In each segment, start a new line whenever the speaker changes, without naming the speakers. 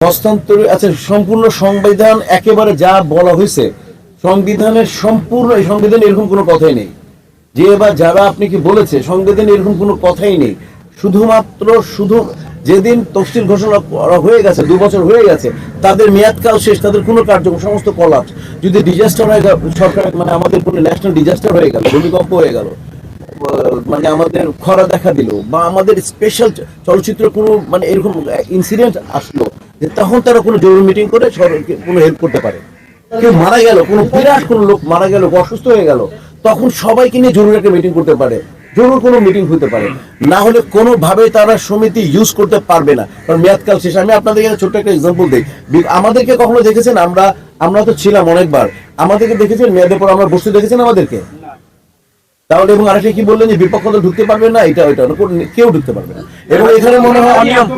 হস্তান্তর আচ্ছা সম্পূর্ণ সংবিধান একেবারে যা বলা হয়েছে, সংবিধানের সম্পূর্ণ সংবিধানে এরকম কোনো কথাই নেই। যে বা যারা আপনি কি বলেছে, সংবিধানে এরকম কোনো কথাই নেই। শুধুমাত্র শুধু যেদিন তফসিল ঘোষণা করা হয়ে গেছে, দু বছর হয়ে গেছে, তাদের মেয়াদকাল শেষ, তাদের কোনো কার্যক্রম, সমস্ত কলাপস। যদি ডিজাস্টার হয়ে গেল সরকার মানে আমাদের কোনো ন্যাশনাল ডিজাস্টার হয়ে গেল, ভূমিকম্প হয়ে গেল মানে আমাদের খরা দেখা দিল, বা আমাদের স্পেশাল চলচ্চিত্র কোনো মানে এরকম ইনসিডেন্ট আসলো তখন তারা কোনো জরুরি মিটিং করে সরকারকে কোনো হেল্প করতে পারে। কেউ মারা গেল, কোনো বিরাট কোনো লোক মারা গেল অসুস্থ হয়ে গেল, তখন সবাইকে নিয়ে জরুরি একটা মিটিং করতে পারে। জরুর কোনো মিটিং হতে পারে। না হলে কোনোভাবে তারা সমিতি ইউজ করতে পারবে না। কারণ মেয়াদকাল শেষ। আমি আপনাদের ছোট্ট একটা এক্সাম্পল দিই। আমাদেরকে কখনো দেখেছেন? আমরা আমরা তো ছিলাম অনেকবার। আমাদেরকে দেখেছেন? মেয়াদের পর আমরা বসতে দেখেছেন আমাদেরকে? তাহলে এবং আরেকটা কি বললেন যে বিপক্ষ দল ঢুকতে পারবে না? এটা ওইটা কেউ ঢুকতে পারবে না। এবং এখানে মনে হয়
অনিয়ম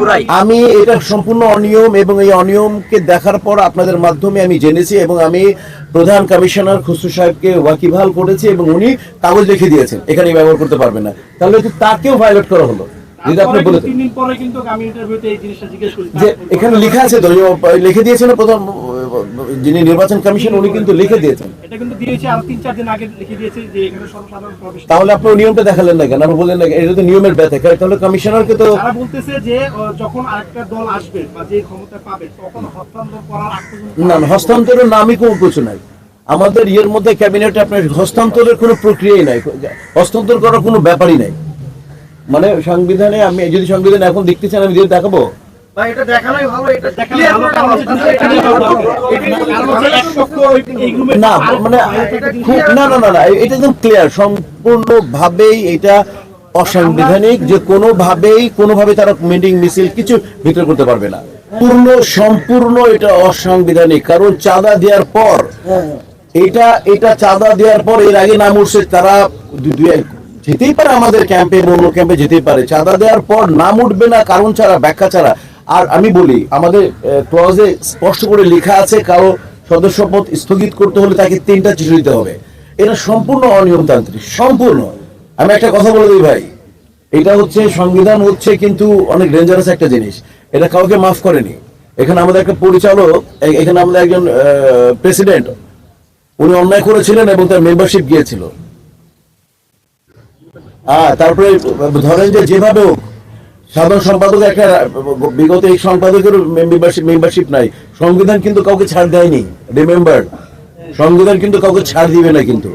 আমি এটা সম্পূর্ণ অনিয়ম এবং এই অনিয়মকে দেখার পর আপনাদের মাধ্যমে আমি জেনেছি এবং আমি প্রধান কমিশনার খুসরু সাহেবকে ওয়াকিবহাল করেছি এবং উনি কাগজ লিখে দিয়েছেন। এখানে ব্যবহার করতে পারবে না। তাহলে তাকেও ভায়োলেট করা হলো। যদি আপনি
পরে
বলে
তিন দিন পরে কিন্তু আমি ইন্টারভিউতে এই জিনিসটা জিজ্ঞেস করি।
যে এখানে লেখা আছে তো লিখে দিয়েছেন প্রধান যিনি নির্বাচন কমিশন উনি কিন্তু লিখে দিয়েছেন।
এটা কিন্তু দিয়েছে আর তিন চার দিন আগে লিখে দিয়েছে যে এখানে সর্বসাধারণ প্রবেশ
তাহলে আপনার নিয়মটা দেখালেন না কেন? আপনি বললেন না এটা তো নিয়মের ব্যথা। তাহলে কমিশনারকে তো
তারা বলতেছে যে যখন আরেকটা দল আসবে বা যে ক্ষমতা পাবে তখন হস্তান্তর করার আগ পর্যন্ত
না হস্তান্তরের নামই কোনো কিছু নাই। আমাদের ইয়ের মধ্যে ক্যাবিনেটে আপনার হস্তান্তরের কোনো প্রক্রিয়াই নাই। হস্তান্তর করার কোনো ব্যাপারই নাই। মানে সংবিধানে আমি যদি সংবিধান এখন দেখতে চান আমি দিয়ে দেখাবো
এটা দেখানোই ভালো এটা
না মানে খুব না না না এটা একদম ক্লিয়ার সম্পূর্ণভাবেই এটা অসাংবিধানিক যে কোনোভাবেই কোনোভাবে তারা মিটিং মিছিল কিছু ভিতরে করতে পারবে না। পূর্ণ সম্পূর্ণ এটা অসাংবিধানিক কারণ চাঁদা দেওয়ার পর এটা এটা চাঁদা দেওয়ার পর এর আগে নাম উঠছে তারা যেতেই পারে আমাদের ক্যাম্পে অন্য ক্যাম্পে যেতেই পারে। চাঁদা দেওয়ার পর নাম উঠবে না কারণ ছাড়া ব্যাখ্যা ছাড়া। আর আমি বলি আমাদের ক্লজে স্পষ্ট করে লেখা আছে কারও সদস্যপদ স্থগিত করতে হলে তাকে তিনটা চিঠি দিতে হবে। এটা সম্পূর্ণ অনিয়মতান্ত্রিক সম্পূর্ণ। আমি একটা কথা বলে দিই ভাই এটা হচ্ছে সংবিধান হচ্ছে কিন্তু অনেক ডেঞ্জারাস একটা জিনিস। এটা কাউকে মাফ করেনি। এখানে আমাদের একটা পরিচালক এখানে আমাদের একজন প্রেসিডেন্ট উনি অন্যায় করেছিলেন এবং তার মেম্বারশিপ গিয়েছিল। হ্যাঁ তারপরে ধরেন যে যেভাবে হোক, সাধারণ সম্পাদক একটা, বিগত এই সম্পাদকের মেম্বারশিপ নাই। সংবিধান কিন্তু কাউকে ছাড় দেয়নি রিমেম্বার সংবিধান কিন্তু কাউকে ছাড় দিবে না কিন্তু।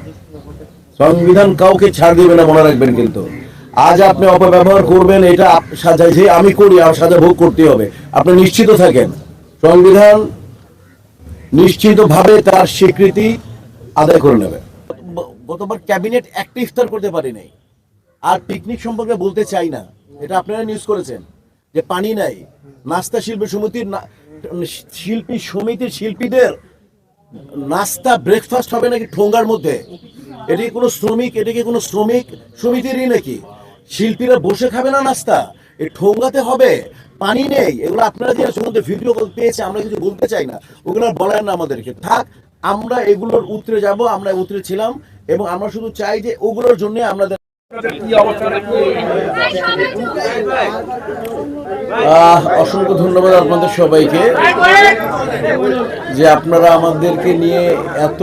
সংবিধান কাউকে ছাড় দিবে না, মনে রাখবেন কিন্তু। আজ আপনি অপব্যবহার করবেন, এটা সাজা, যে আমি করি আর সাজা ভোগ করতে হবে। আপনি নিশ্চিত থাকেন। সংবিধান নিশ্চিতভাবে তার স্বীকৃতি আদায় করে নেবে। গতবার ক্যাবিনেট একটা ইফতার করতে পারি নাই আর পিকনিক সম্পর্কে বলতে চাই না। এটা আপনারা নিউজ করেছেন। যে পানি নাই, নাস্তা শিল্পী সমিতির শিল্পী সমিতির শিল্পীদের নাস্তা ব্রেকফাস্ট হবে নাকি ঠোঙ্গার মধ্যে? এটা কোনো শ্রমিক? এটা কি কোনো শ্রমিক সমিতিরই নাকি? শিল্পীরা বসে খাবে না নাস্তা? এই ঠোঙ্গাতে হবে, পানি নেই। এগুলো আপনারা যে সমুদ্রে ভিডিও পেয়েছে, আমরা কিছু বলতে চাই না। ওগুলো বলেন না আমাদেরকে। থাক, আমরা এগুলোর উতরে যাব, আমরা উতরে ছিলাম, এবং আমরা শুধু চাই যে ওগুলোর জন্য আমাদের অসংখ্য ধন্যবাদ আপনাদের সবাইকে যে আপনারা আমাদেরকে নিয়ে এত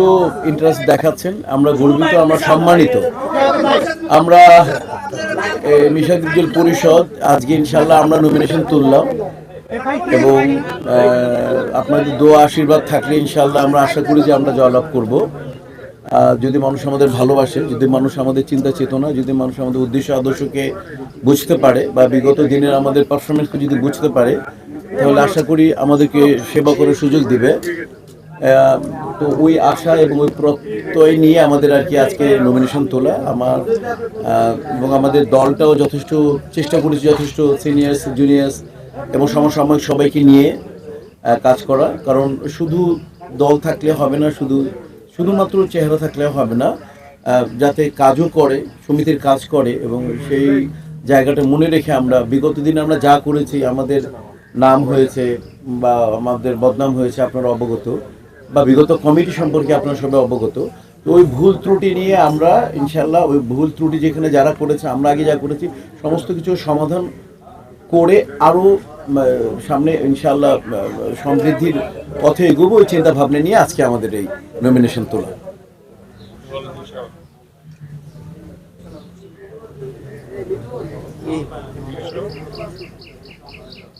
ইন্টারেস্ট দেখাচ্ছেন। আমরা গর্বিত, আমরা সম্মানিত। আমরা মিশাদুজ্জল পরিষদ, আজকে ইনশাল্লাহ আমরা নমিনেশন তুললাম এবং আপনাদের দোয়া, আশীর্বাদ থাকলে ইনশাল্লাহ আমরা আশা করি যে আমরা জয়লাভ করব। যদি মানুষ আমাদের ভালোবাসে, যদি মানুষ আমাদের চিন্তা চেতনা, যদি মানুষ আমাদের উদ্দেশ্য আদর্শকে বুঝতে পারে বা বিগত দিনের আমাদের পারফরমেন্সকে যদি বুঝতে পারে, তাহলে আশা করি আমাদেরকে সেবা করার সুযোগ দিবে। তো ওই আশা এবং ওই প্রত্যয় নিয়ে আমাদের আর কি আজকে নমিনেশন তোলা। আমার এবং আমাদের দলটাও যথেষ্ট, চেষ্টা করেছি যথেষ্ট সিনিয়র্স জুনিয়র্স এবং সমসাময়িক সবাইকে নিয়ে কাজ করা। কারণ শুধু দল থাকলে হবে না, শুধু শুধুমাত্র চেহারা থাকলে হবে না যাতে কাজও করে, সমিতির কাজ করে এবং সেই জায়গাটা মনে রেখে আমরা বিগত দিনে আমরা যা করেছি, আমাদের নাম হয়েছে বা আমাদের বদনাম হয়েছে আপনারা অবগত বা বিগত কমিটি সম্পর্কে আপনারা সবাই অবগত। তো ওই ভুল ত্রুটি নিয়ে আমরা ইনশাল্লাহ ওই ভুল ত্রুটি যেখানে যারা করেছে, আমরা আগে যা করেছি, সমস্ত কিছু সমাধান করে আরও সামনে ইনশাআল্লাহ উম, সমৃদ্ধির পথে এগোবো ওই চিন্তা ভাবনা নিয়ে আজকে আমাদের এই নমিনেশন তোলা।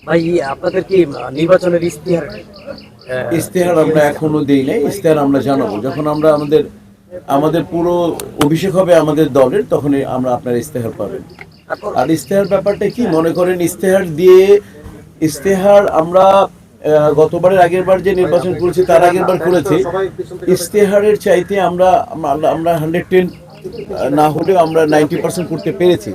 ভাই আপনাদের কি নির্বাচনের ইস্তিহার
ইশতেহার আমরা এখনও দিই নাই ইশতেহার আমরা জানাব। যখন আমরা আমাদের আমাদের পুরো অভিষেক হবে আমাদের দলের তখনই আমরা আপনার ইশতেহার পাবেন। আর ইশতেহার ব্যাপারটা কি? মনে করেন ইস্তেহার দিয়ে ইশতেহার আমরা গতবারের আগের বার যে নির্বাচন করেছি, তার আগের বার করেছি। ইশতেহারের চাইতে আমরা, আমরা- হান্ড্রেড টেন না হলেও আমরা নাইনটি পার্সেন্ট করতে পেরেছি।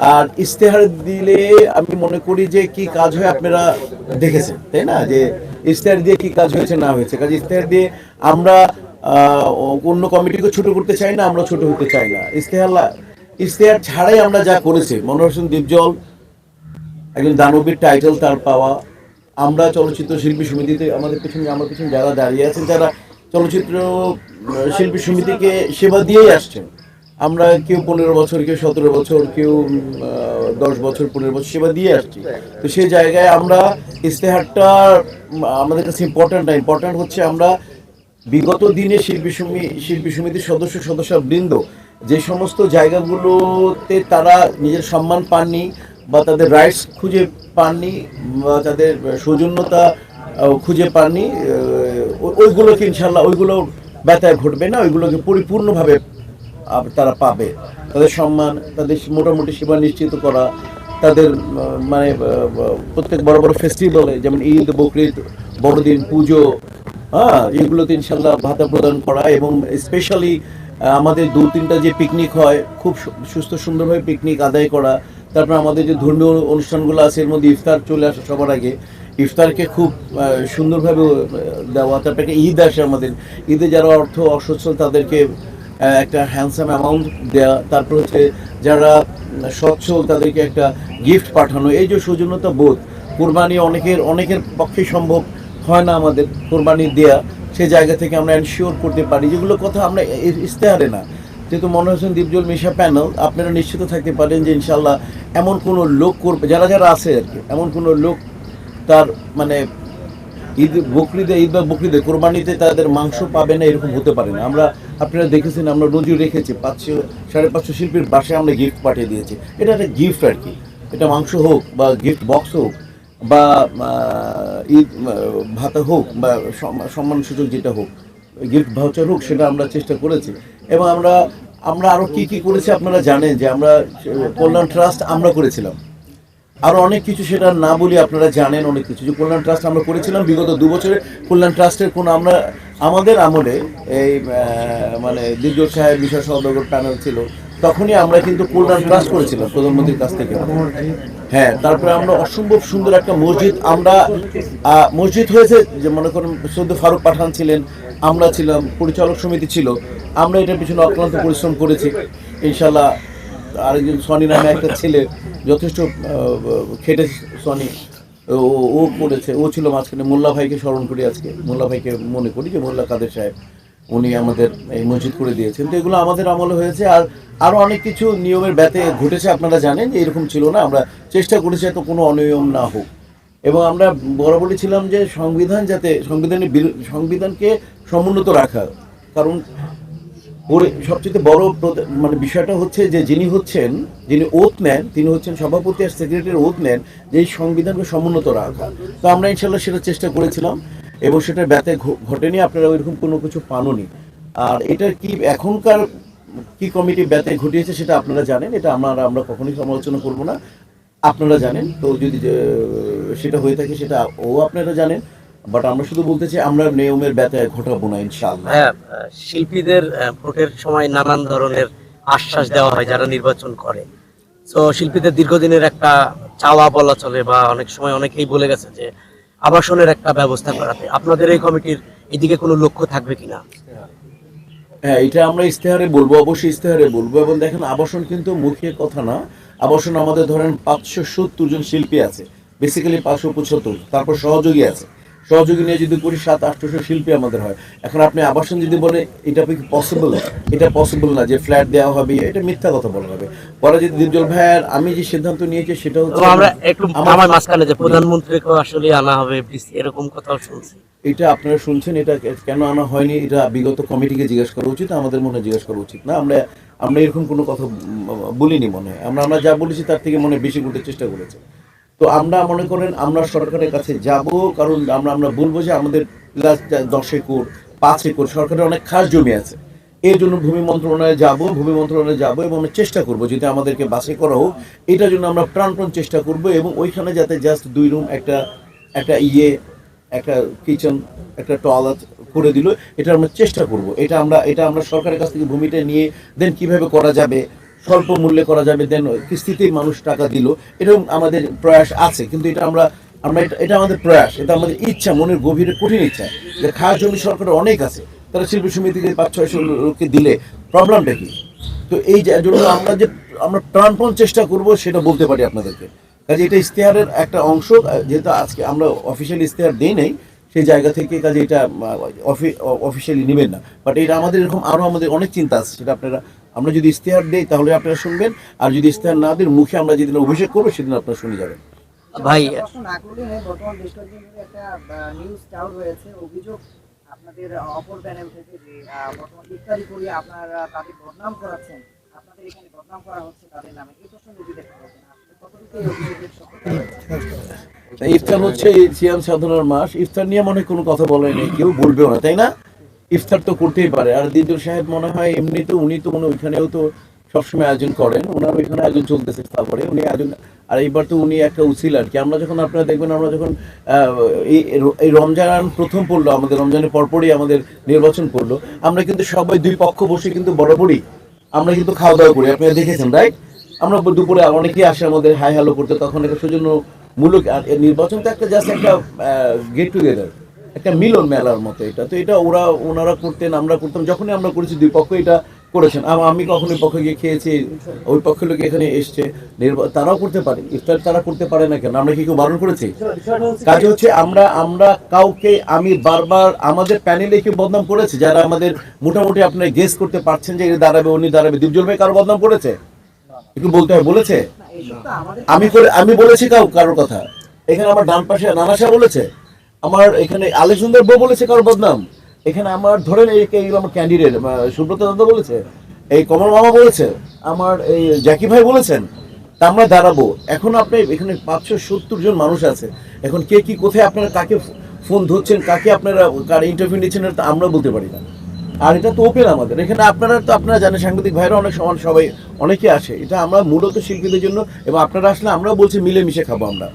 আর ইশতেহার দিলে আমি মনে করি যে কি কাজ হয় আপনারা দেখেছেন, তাই না? যে ইশতেহার দিয়ে কি কাজ হয়েছে, না হয়েছে। কাজে ইস্তেহার দিয়ে আমরা অন্য কমিটিকে ছোট করতে চাই না, আমরা ছোট হতে চাই না। ইস্তেহার ইশতেহার ছাড়াই আমরা যা করেছি মনোহর হোসেন দীপজল একজন দানবীর টাইটেল তার পাওয়া। আমরা চলচ্চিত্র শিল্পী সমিতিতে আমাদের পিছনে আমার পিছনে যারা দাঁড়িয়ে আছেন যারা চলচ্চিত্র শিল্পী সমিতিকে সেবা দিয়েই আসছেন আমরা কেউ পনেরো বছর কেউ সতেরো বছর কেউ দশ বছর পনেরো বছর সেবা দিয়ে আসছি। তো সেই জায়গায় আমরা ইশতেহারটা উম, আমাদের কাছে ইম্পর্ট্যান্ট না ইম্পর্ট্যান্ট হচ্ছে আমরা বিগত দিনে শিল্পী সমি শিল্পী সমিতির সদস্য সদস্য বৃন্দ যে সমস্ত জায়গাগুলোতে তারা নিজের সম্মান পাননি বা তাদের রাইটস খুঁজে পাননি বা তাদের সৌজন্যতা খুঁজে পাননি ওইগুলোকে ইনশাল্লাহ ওইগুলো ব্যথায় ঘটবে না ওইগুলোকে পরিপূর্ণভাবে তারা পাবে। তাদের সম্মান তাদের মোটামুটি সেবা নিশ্চিত করা তাদের মানে প্রত্যেক বড় বড় ফেস্টিভ্যালে যেমন ঈদ বকরিদ বড়দিন পুজো হ্যাঁ এগুলোতে ইনশাল্লাহ ভাতা প্রদান করা এবং স্পেশালি আমাদের দু তিনটা যে পিকনিক হয় খুব সুস্থ সুন্দরভাবে পিকনিক আদায় করা তারপর আমাদের যে ধর্মীয় অনুষ্ঠানগুলো আছে, এর মধ্যে ইফতার চলে আসে সবার আগে। ইফতারকে খুব সুন্দরভাবে দেওয়া। তারপরে ঈদ আসে আমাদের। ঈদে যারা অর্থ অসচ্ছল, তাদেরকে একটা হ্যান্ডসাম অ্যামাউন্ট দেওয়া তারপর হচ্ছে যারা সচ্ছল, তাদেরকে একটা গিফট পাঠানো। এই যে সৌজন্যতা বোধ, কোরবানি অনেকের অনেকের পক্ষে সম্ভব হয় না আমাদের কোরবানি দেয়া। সে জায়গা থেকে আমরা এনশিওর করতে পারি। যেগুলো কথা আমরা ইশতেহারে না। যেহেতু মনে হচ্ছেন দীপজল মিশা প্যানেল আপনারা নিশ্চিত থাকতে পারেন যে ইনশাল্লাহ এমন কোনো লোক করবে, যারা যারা আছে আর কি, এমন কোনো লোক তার মানে ঈদ, বকরিদে, ঈদ বা বকরিদে, কোরবানিতে তাদের মাংস পাবে না, এরকম হতে পারে না। আমরা, আপনারা দেখেছেন, আমরা নজির রেখেছি, পাঁচশো, সাড়ে পাঁচশো শিল্পীর বাসায় আমরা গিফট পাঠিয়ে দিয়েছি। এটা একটা গিফট আর কি, এটা মাংস হোক বা গিফট বক্স হোক বা ঈদ ভাতা হোক বা সম্মানসূচক যেটা হোক। গিফট ভাউচার হোক, সেটা আমরা চেষ্টা করেছি। এবং আমরা আমরা আরও কি কি করেছি আপনারা জানেন যে আমরা, কল্যাণ ট্রাস্ট আমরা করেছিলাম। আরও অনেক কিছু সেটা না বলি আপনারা জানেন অনেক কিছু। যে কল্যাণ ট্রাস্ট আমরা করেছিলাম বিগত দু বছরে। কল্যাণ ট্রাস্টের কোনো আমরা, আমাদের আমলে এই মানে দীর্ঘ সাহেব বিষয় সহদগর প্যানেল ছিল, তখনই আমরা কিন্তু কল্যাণ ট্রাস্ট করেছিলাম প্রধানমন্ত্রীর কাছ থেকে। হ্যাঁ তারপরে আমরা অসম্ভব সুন্দর একটা মসজিদ, আমরা মসজিদ হয়েছে যে মনে করেন সৈয়দ ফারুক পাঠান ছিলেন আমরা ছিলাম, পরিচালক সমিতি ছিল, আমরা এটার পিছনে অক্লান্ত পরিশ্রম করেছি। ইনশাল্লাহ আরেকজন সনি নামে একটা ছেলে, যথেষ্ট খেটে সনি। ও করেছে, ও ছিল মাঝখানে মোল্লা ভাইকে স্মরণ করি আজকে। মোল্লা ভাইকে মনে করি যে মোল্লা কাদের সাহেব, উনি আমাদের এই মসজিদ করে দিয়েছেন। তো এগুলো আমাদের আমলে হয়েছে আর আরও অনেক কিছু নিয়মের ব্যাতে ঘটেছে, আপনারা জানেন যে এরকম ছিল না। আমরা চেষ্টা করেছি এত কোনো অনিয়ম না হোক। এবং আমরা বরাবরই ছিলাম যে সংবিধান যাতে, সংবিধানের সংবিধানকে সমুন্নত রাখা। কারণ পরে সবচেয়ে বড় মানে বিষয়টা হচ্ছে যে যিনি হচ্ছেন, যিনি ওত নেন তিনি হচ্ছেন সভাপতি আর সেক্রেটারি ওত নেন যে এই সংবিধানকে সমুন্নত রাখা। তো আমরা ইনশাল্লাহ সেটা চেষ্টা করেছিলাম এবং সেটা ব্যাতে ঘ- ঘটেনি, আপনারা ওইরকম কোনো কিছু পাননি। আর এটার কি এখনকার কি কমিটি ব্যাতে ঘটিয়েছে সেটা আপনারা জানেন, এটা আমরা আমরা কখনোই সমালোচনা করব না। আপনারা জানেন, তো যদি সেটা হয়ে থাকে সেটা ও আপনারা জানেন। বাট আমরা শুধু বলতে চাই আমরা নিয়মের ব্যথায় ঘটাবো না ইনশাআল্লাহ।
হ্যাঁ শিল্পীদের ভোটের সময় নানান ধরনের আশ্বাস দেওয়া হয় যারা নির্বাচন করে। তো শিল্পীদের দীর্ঘদিনের একটা চাওয়া বলা চলে বা অনেক সময় অনেকেই বলে গেছে যে আবাসনের একটা ব্যবস্থা করাতে। আপনাদের এই কমিটির এদিকে কোনো লক্ষ্য থাকবে কিনা
হ্যাঁ এটা আমরা ইস্তেহারে বলব অবশ্যই ইস্তেহারে বলব। এবং দেখেন আবাসন কিন্তু মুখের কথা না। আবাসন আমাদের ধরেন পাঁচশো সত্তর জন শিল্পী আছে। বেসিক্যালি পাঁচশো পঁচাত্তর তারপর সহযোগী আছে। সহযোগী নিয়ে যদি করি সাত আটশোশো শিল্পী আমাদের হয় এখন আপনি আবাসন যদি বলে এটা কি পসিবল এটা পসিবল না যে ফ্ল্যাট দেওয়া হবে এটা মিথ্যা কথা বলা হবে। পরে যদি দীপজল ভাইয়ের আমি যে সিদ্ধান্ত নিয়েছি সেটা হচ্ছে
আমরা একটু
আমার-
মাঝখানে যে প্রধানমন্ত্রীকেও আসলে আনা হবে এরকম কথাও শুনছি।
এটা আপনারা শুনছেন এটা কেন আনা হয়নি এটা বিগত কমিটিকে জিজ্ঞেস করা উচিত আমাদের মনে জিজ্ঞেস করা উচিত না। আমরা আমরা এরকম কোনো কথা বলিনি মনে হয়। আমরা আমরা যা বলেছি তার থেকে মনে বেশি করতে চেষ্টা করেছে। তো আমরা মনে করেন আমরা সরকারের কাছে যাব, কারণ আমরা আমরা বলব যে আমাদের দশ একর পাঁচ একর সরকারের অনেক খাস জমি আছে। এর জন্য ভূমি মন্ত্রণালয়ে যাব, ভূমি মন্ত্রণালয়ে যাব এবং আমরা চেষ্টা করব যদি আমাদেরকে বাছাই করা হোক, এটার জন্য আমরা প্রাণপণ চেষ্টা করব এবং ওইখানে যাতে জাস্ট দুই রুম একটা একটা ইয়ে একটা কিচেন একটা টয়লেট করে দিল, এটা আমরা চেষ্টা করব। এটা আমরা এটা আমরা সরকারের কাছ থেকে ভূমিটা নিয়ে দেন কীভাবে করা যাবে স্বল্প মূল্যে করা যাবে দেন কিস্তিতেই মানুষ টাকা দিল। এরকম আমাদের প্রয়াস আছে, কিন্তু এটা আমরা আমরা এটা আমাদের প্রয়াস, এটা আমাদের ইচ্ছা, মনের গভীরে কঠিন ইচ্ছা। যে খাস জমি সরকারের অনেক আছে, তারা শিল্পী সমিতিকে পাঁচ ছয়শো লোককে দিলে প্রবলেমটা কি? তো এই জন্য আমরা যে, আমরা প্রাণপণ চেষ্টা করব সেটা বলতে পারি আপনাদেরকে। কাজে এটা ইশতেহারের একটা অংশ, যেহেতু আজকে আমরা অফিসিয়াল ইশতেহার দিই নাই, সেই জায়গা থেকে কাজে এটা অফিসিয়ালি নেবেন না। বাট এটা আমাদের এরকম আরও আমাদের অনেক চিন্তা আছে, সেটা আপনারা আমরা যদি ইশতেহার দিই তাহলে আপনারা শুনবেন। আর যদি ইশতেহার না দিন মুখে আমরা যেদিন অভিষেক করব সেদিন আপনারা শুনে যাবেন।
ভাই
আপনাদের অপর প্যানেল থেকে যে বর্তমান আপনারা তাদের বদনাম করাচ্ছেন আপনাদের এখানে বদনাম করা হচ্ছে তাদের নামে। এই?
ইফতার হচ্ছে সিয়াম সাধনার মাস। ইফতার নিয়ে মনে হয় কোনো কথা বলে নেই কেউ বলবেও না তাই না? ইফতার তো করতেই পারে। আর দিদুল সাহেব মনে হয় এমনি তো উনি তো মনে ওইখানেও তো সবসময় আয়োজন করেন। ওনার ওইখানে আয়োজন চলতেছে তারপরে উনি আয়োজন আর এইবার তো উনি একটা উচিল আর কি। আমরা যখন আপনারা দেখবেন, আমরা যখন এই রমজান প্রথম পড়ল, আমাদের রমজানের পরপরই আমাদের নির্বাচন করল আমরা কিন্তু সবাই দুই পক্ষ বসে কিন্তু বরাবরই আমরা কিন্তু খাওয়া দাওয়া করি। আপনারা দেখেছেন রাইট আমরা দুপুরে অনেকেই আসে আমাদের হাই হ্যালো করতে, তখন একটা সেজন্য মূলক আর এ নির্বাচন তো একটা জাস্ট একটা গেট টুগেদার একটা মিলন মেলার মতো এটা। তো এটা ওরা ওনারা করতেন আমরা করতাম যখনই আমরা করেছি দুই পক্ষ এটা করেছেন। আমি কখনো ওই পক্ষে গিয়ে খেয়েছি ওই পক্ষের লোক এখানে এসছে তারাও করতে পারে ইফতার তারা করতে পারে না কেন? আমরা কি কেউ বারণ করেছি? কাজে হচ্ছে আমরা আমরা কাউকে আমি বারবার আমাদের প্যানেলে কেউ বদনাম করেছে? যারা আমাদের মোটামুটি আপনারা গেস করতে পারছেন যে এর দাঁড়াবে উনি দাঁড়াবে দীপজল ভাই কারও বদনাম করেছে? একটু বলতে হয় বলেছে? আমি করে আমি বলেছি কাউ কারোর কথা। এখানে আমার ডান পাশে নানাশা বলেছে? আমার এখানে আলেকজান্ডার বউ বলেছে কারোর বদনাম। এখানে আমার, ধরেন আমার ক্যান্ডিডেট সুব্রত দাদা বলেছে, এই কমল মামা বলেছে, আমার এই জ্যাকি ভাই বলেছেন, তা আমরা দাঁড়াবো। এখন আপনি এখানে পাঁচশো সত্তর জন মানুষ আছে। এখন কে কি কোথায় আপনারা কাকে ফোন ধরছেন, কাকে আপনারা কার ইন্টারভিউ নিচ্ছেন তো আমরা বলতে পারি না। আর এটা তো ওপেন আমাদের। এখানে আপনারা তো, আপনারা জানেন, সাংবাদিক ভাইরা অনেক সমান সবাই অনেকে আসে। এটা আমরা মূলত শিল্পীদের জন্য, এবং আপনারা আসলে আমরাও বলছি, মিলেমিশে খাব আমরা।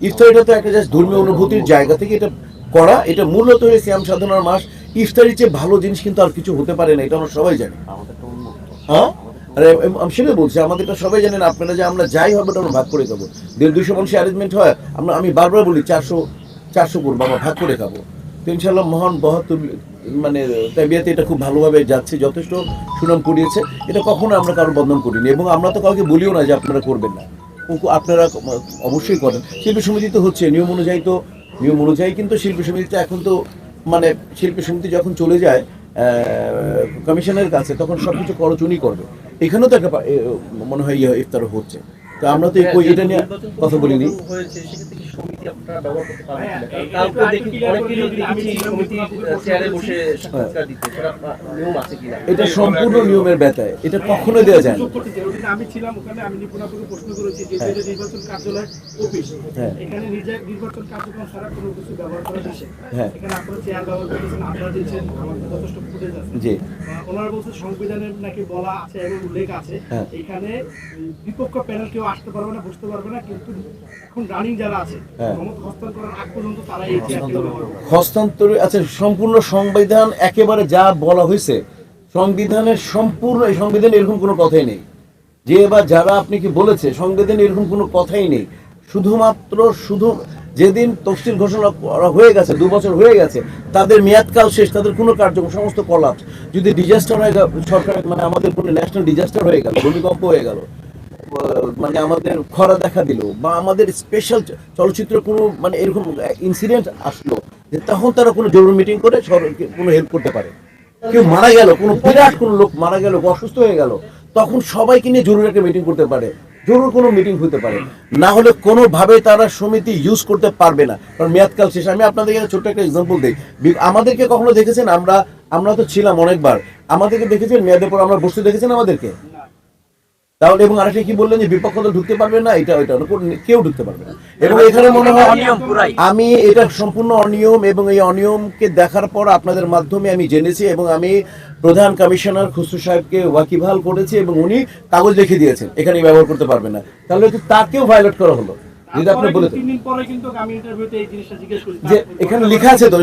ইফতার এটা তো একটা জাস্ট ধর্মীয় অনুভূতির জায়গা থেকে এটা করা এটা মূলত হয়ে শ্যাম সাধনার মাস। ইফতারির চেয়ে ভালো জিনিস কিন্তু আর কিছু হতে পারে না এটা আমরা সবাই জানি। হ্যাঁ? আরে আমি সেটাই বলছি আমাদেরটা সবাই জানেন আপনারা যে আমরা যাই হবে ওটা আমরা ভাগ করে খাব। দেড় দুশো মানুষের অ্যারেঞ্জমেন্ট হয় আমরা আমি বারবার বলি চারশো চারশো করব আমরা ভাগ করে খাব। তো ইনশাল্লাহ মহান বহাত্তর মানে তাই বিয়েতে এটা খুব ভালোভাবে যাচ্ছে যথেষ্ট সুনাম কুড়িয়েছে। এটা কখনো আমরা কারও বদনাম করিনি এবং আমরা তো কাউকে বলিও না যে আপনারা করবেন না। আপনারা অবশ্যই করেন। শিল্পী সমিতি তো হচ্ছে নিয়ম অনুযায়ী তো নিয়ম অনুযায়ী কিন্তু শিল্পী সমিতিটা এখন তো মানে শিল্পী সমিতি যখন চলে যায় কমিশনের কাছে তখন সব কিছু করচনই করবে। এখানেও তো একটা মনে হয় ইয়ে ইফতার হচ্ছে। তো আমরা তো এই এটা নিয়ে কথা বলিনি।
সমিতি আপনারা ব্যবহার করতে পারবেন কিনা? দেখি অনেকেরই দেখেছি কমিটির চেয়ারে বসে সাক্ষাৎকার দিতে নিয়ম আছে কিনা
এটা সম্পূর্ণ নিয়মের ব্যতায় এটা কখনো দেওয়া যায় না
আমি ছিলাম ওখানে আমি নিপুণাপুরে প্রশ্ন করেছি যে
হ্যাঁ।
এটা নির্বাচন কার্যালয় অফিস
হ্যাঁ।
এখানে নিজে- নির্বাচন কার্যক্রম ছাড়া কোনো কিছু ব্যবহার করা নিষেধ
হ্যাঁ।
এখানে আপনারা চেয়ার ব্যবহার করতেছেন আপনারা দিচ্ছেন আমার যথেষ্ট ফুটেজ আছে
জি
ওনারা বলছে সংবিধানের নাকি বলা আছে এবং উল্লেখ আছে
হ্যাঁ।
এখানে বিপক্ষ প্যানেল কেউ আসতে পারবে না বসতে পারবে না কিন্তু এখন রানিং যারা আছে
হ্যাঁ।
করবে
হস্তান্তর আচ্ছা সম্পূর্ণ সংবিধান একেবারে যা বলা হয়েছে, সংবিধানের সম্পূর্ণ সংবিধানে এরকম কোনো কথাই নেই। যে বা যারা আপনি কি বলেছে, সংবিধানে এরকম কোনো কথাই নেই। শুধুমাত্র শুধু যেদিন তফসিল ঘোষণা করা হয়ে গেছে, দু বছর হয়ে গেছে, তাদের মেয়াদকাল শেষ, তাদের কোনো কার্যক্রম, সমস্ত কলাপ যদি ডিজাস্টার হয়ে গেল সরকার মানে আমাদের কোনো ন্যাশনাল ডিজাস্টার হয়ে গেল, ভূমিকম্প হয়ে গেল মানে আমাদের খরা দেখা দিল বা আমাদের স্পেশাল চলচ্চিত্র কোনো মানে এরকম ইনসিডেন্ট আসলো, যে তখন তারা কোনো জরুরি মিটিং করে কোনো হেল্প করতে পারে। কেউ মারা গেল, কোনো বিরাট কোনো লোক মারা গেল অসুস্থ হয়ে গেল, তখন সবাইকে নিয়ে জরুরি একটা মিটিং করতে পারে, জরুরি কোনো মিটিং হতে পারে। না হলে কোনোভাবে তারা সমিতি ইউজ করতে পারবে না। কারণ মেয়াদকাল শেষ। আমি আপনাদের এখানে ছোট্ট একটা এক্সাম্পল দিই। আমাদেরকে কখনো দেখেছেন? আমরা আমরা তো ছিলাম অনেকবার। আমাদেরকে দেখেছেন? মেয়াদের পর আমরা বসতে দেখেছেন আমাদেরকে? তাহলে এবং আরেকটা কি বললেন যে বিপক্ষ দল ঢুকতে পারবে না? এটা ওইটা কেউ ঢুকতে পারবে না। এবং এখানে মনে হয়
অনিয়ম
আমি এটা সম্পূর্ণ অনিয়ম এবং এই অনিয়মকে দেখার পর আপনাদের মাধ্যমে আমি জেনেছি এবং আমি প্রধান কমিশনার খুসরু সাহেবকে ওয়াকিবহাল করেছি এবং উনি কাগজ লিখে দিয়েছেন। এখানে ব্যবহার করতে পারবে না। তাহলে তাকেও ভায়োলেট করা হলো। যদি আপনি বলে
তিন দিন পরে কিন্তু আমি ইন্টারভিউতে এই জিনিসটা জিজ্ঞেস করি।
যে এখানে লেখা আছে তো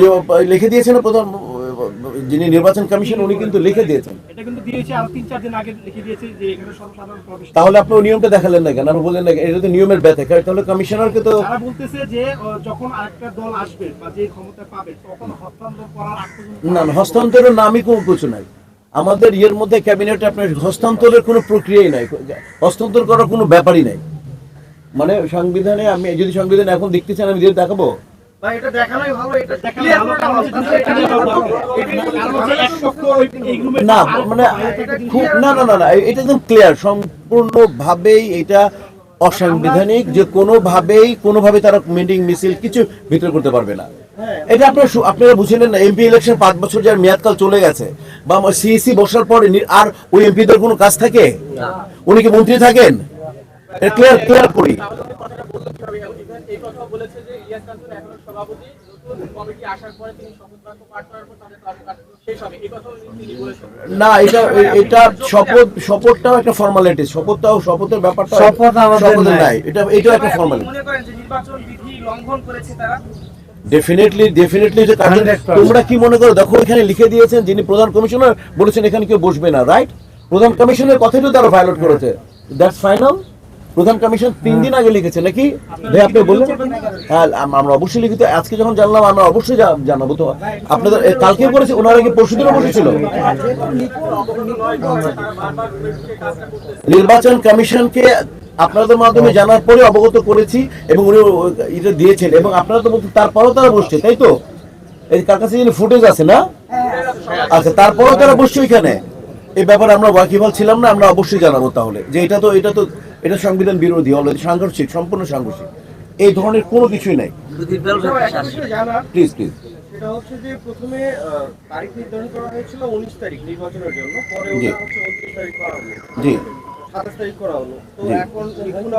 লিখে দিয়েছেন প্রধান যিনি নির্বাচন কমিশন উনি কিন্তু লিখে দিয়েছেন।
এটা কিন্তু দিয়েছে আর তিন চার দিন আগে লিখে দিয়েছে যে এখানে সর্বসাধারণ প্রবেশ
তাহলে আপনি নিয়মটা দেখালেন না কেন? আর বললেন না এটা তো নিয়মের ব্যথা। তাহলে কমিশনারকে তো
তারা বলতেছে যে যখন আরেকটা দল আসবে বা যে ক্ষমতা পাবে তখন হস্তান্তর করার আগ পর্যন্ত
না হস্তান্তরের নামই কোনো কিছু নাই। আমাদের ইয়ের মধ্যে ক্যাবিনেটে আপনার হস্তান্তরের কোনো প্রক্রিয়াই নাই। হস্তান্তর করার কোনো ব্যাপারই নাই। মানে সংবিধানে আমি যদি সংবিধান এখন দেখতে চান আমি দিয়ে দেখাবো। না মানে খুব না না না না এটা একদম ক্লিয়ার সম্পূর্ণভাবেই এটা অসাংবিধানিক যে কোনোভাবেই কোনোভাবে তারা মিটিং মিছিল কিছু ভিতরে করতে পারবে না। এটা আপনারা আপনারা বুঝলেন না এমপি ইলেকশন পাঁচ বছর যার মেয়াদকাল চলে গেছে। বা সিএসি বসার পরে আর ওই এমপিদের কোনো কাজ থাকে? উনি কি মন্ত্রী থাকেন? ক্লিয়ার ক্লিয়ার করি।
এই কথা বলেছে যে ইলিয়াস কাঞ্চন এখনও সভাপতি নতুন কমিটি আসার পরে তিনি শপথ বাক্য পাঠ করার পর তাদের কর্মকাণ্ড শেষ হবে। এই কথাও তিনি বলেছেন।
না এটা এটা শপথ শপথটাও একটা ফর্মালিটি শপথটাও শপথের ব্যাপারটা
শপথ আমাদের নাই।
নাই। এটা এটাও একটা ফর্মালিটি
মনে করেন যে নির্বাচন বিধি লঙ্ঘন করেছে তারা?
ডেফিনেটলি ডেফিনেটলি যে তোমরা কি মনে করো? দেখো এখানে লিখে দিয়েছেন যিনি প্রধান কমিশনার বলেছেন এখানে কেউ বসবে না রাইট প্রধান কমিশনের কথাটাও তারা ভায়োলেট করেছে। দ্যাটস ফাইনাল প্রধান কমিশন তিন দিন আগে লিখেছে, নাকি? আপনি বললেন? হ্যাঁ আমরা অবশ্যই লিখিত, আজকে যখন জানলাম, আমরা অবশ্যই জানাব তো। আপনাদের কালকে করেছে, ওনারা কি পরশু দিনও বসেছিল? নির্বাচন কমিশনকে আপনাদের মাধ্যমে জানার পরে অবগত করেছি, এবং উনি এটা দিয়েছেন, এবং আপনারা তো তারপরেও তারা বসছে, তাই তো? এই কার কাছে ফুটেজ আছে, না? আচ্ছা তারপরেও তারা বসছে ওইখানে। এই ব্যাপারে আমরা ওয়াকিবহাল ছিলাম না, আমরা অবশ্যই জানাব তাহলে, যে এটা তো এটা তো এটা সংবিধান বিরোধী অলরেডি সাংঘর্ষিক সম্পূর্ণ সাংঘর্ষিক। এই ধরনের কোনো কিছুই নাই। প্লিজ প্লিজ
সেটা হচ্ছে যে প্রথমে তারিখ নির্ধারণ করা হয়েছিল উনিশ তারিখ নির্বাচনের জন্য পরে ওটা হচ্ছে উনত্রিশ তারিখ করা হলো।
জি।
সাতাশ তারিখ করা হলো। তো এখন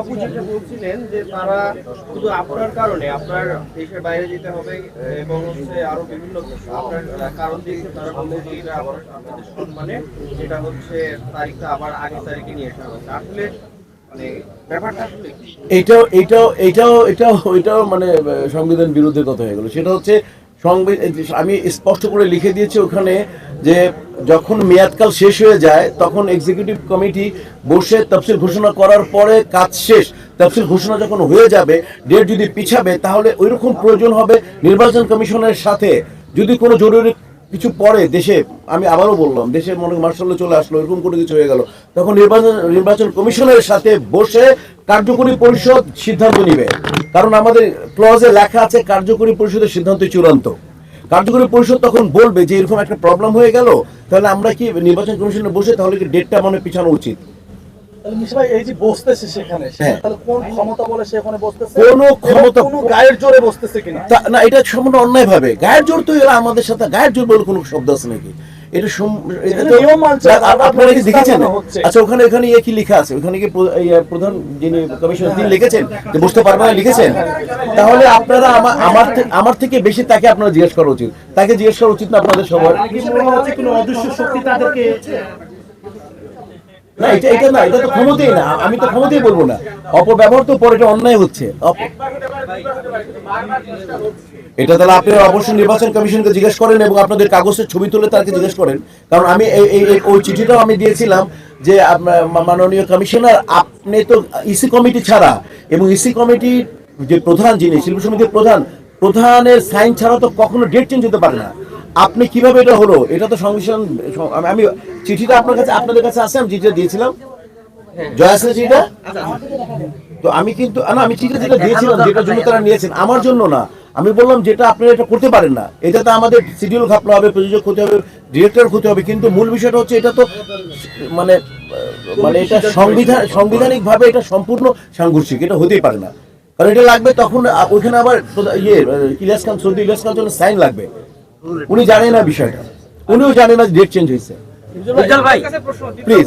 আপু যেটা বলছিলেন যে তারা শুধু আপনার কারণে আপনার দেশের বাইরে যেতে হবে এবং হচ্ছে আরও বিভিন্ন আপনার কারণ দিয়েছে তারা বলছে যে এটা আবার আপনাদের সম্মানে যেটা হচ্ছে তারিখটা আবার আগের তারিখে নিয়ে আসা আসলে মানে?
এইটাও এইটাও এইটাও এটাও এটাও মানে আহ, সংবিধান বিরুদ্ধের কথা হয়ে গেল। সেটা হচ্ছে আমি স্পষ্ট করে লিখে দিয়েছি ওখানে যে যখন মেয়াদকাল শেষ হয়ে যায় তখন এক্সিকিউটিভ কমিটি বসে তফসিল ঘোষণা করার পরে কাজ শেষ। তফসিল ঘোষণা যখন হয়ে যাবে ডেট যদি পিছাবে তাহলে ওইরকম প্রয়োজন হবে নির্বাচন কমিশনের সাথে। যদি কোনো জরুরি কিছু পরে দেশে, আমি আবারও বললাম, দেশে মনে মার্শাল চলে আসলো, এরকম কোনো কিছু হয়ে গেল। তখন নির্বাচন নির্বাচন কমিশনের সাথে বসে কার্যকরী পরিষদ সিদ্ধান্ত নিবে। কারণ আমাদের ক্লজে লেখা আছে, কার্যকরী পরিষদের সিদ্ধান্ত চূড়ান্ত। কার্যকরী পরিষদ তখন বলবে যে, এরকম একটা প্রবলেম হয়ে গেল, তাহলে আমরা কি নির্বাচন কমিশনে বসে তাহলে কি ডেটটা মানে পিছানো উচিত? অন্যায় ভাবে গায়ের জোর তো এরা আমাদের সাথে গায়ের জোর বলে কোনো শব্দ আছে নাকি? এটা সম- এটা
এটা
তো-
নিয়ম মানছে,
না,
আবার
আপনারা কি দেখেছেন? আচ্ছা ওখানে ওখানে ইয়ে কি লেখা আছে? ওখানে কি আহ, প্রধান যিনি কমিশনার তিনি লিখেছেন? যে বুঝতে পারবে না লিখেছেন? তাহলে আপনারা আমার আমার থেকে আমার থেকে বেশি তাকে আপনারা জিজ্ঞেস করা উচিত। তাকে জিজ্ঞেস করা উচিত না আপনাদের সবার।
কি কোনো অদৃশ্য শক্তি তাদেরকে
না, এটা এটা না, এটা তো ক্ষমতাই না, আমি তো ক্ষমতাই বলব না। অপব্যবহার তো পরে অন্যায় হচ্ছে। এটা তাহলে আপনারা অবশ্যই নির্বাচন কমিশনকে জিজ্ঞেস করেন এবং আপনাদের কাগজের ছবি তুলে তাকে জিজ্ঞেস করেন। কারণ আমি এই ওই চিঠিটাও আমি দিয়েছিলাম যে মাননীয় কমিশনার, আপনি তো ইসি কমিটি ছাড়া এবং ইসি কমিটির যে প্রধান যিনি, শিল্প সমিতির প্রধান, প্রধানের সাইন ছাড়া তো কখনো ডেট চেঞ্জ হতে পারে না। আপনি কীভাবে এটা হলো? এটা তো সংবিধান আমি- চিঠিটা আপনার কাছে আপনাদের কাছে আছে আমি চিঠিটা দিয়েছিলাম। জয়া চিঠিটা? তো আমি কিন্তু না আমি চিঠিটা যেটা দিয়েছিলাম যেটার জন্য তারা নিয়েছেন আমার জন্য না। আমি বললাম যেটা আপনারা এটা করতে পারেন না। এটাতে আমাদের শিডিউল খাপতে হবে প্রযোজক হতে হবে ডিরেক্টর হতে হবে কিন্তু মূল বিষয়টা হচ্ছে এটা তো মানে মানে এটা সংবিধান সাংবিধানিক ভাবে এটা সম্পূর্ণ সাংঘর্ষিক এটা হতেই পারে না। কারণ এটা লাগবে তখন ওইখানে আবার ইয়ে আহ, ইলিয়াস খান সৌদি ইলিয়াস খান সাইন লাগবে। উনি জানেন না বিষয়টা। উনিও জানেন না ডেট চেঞ্জ হয়েছে। প্লিজ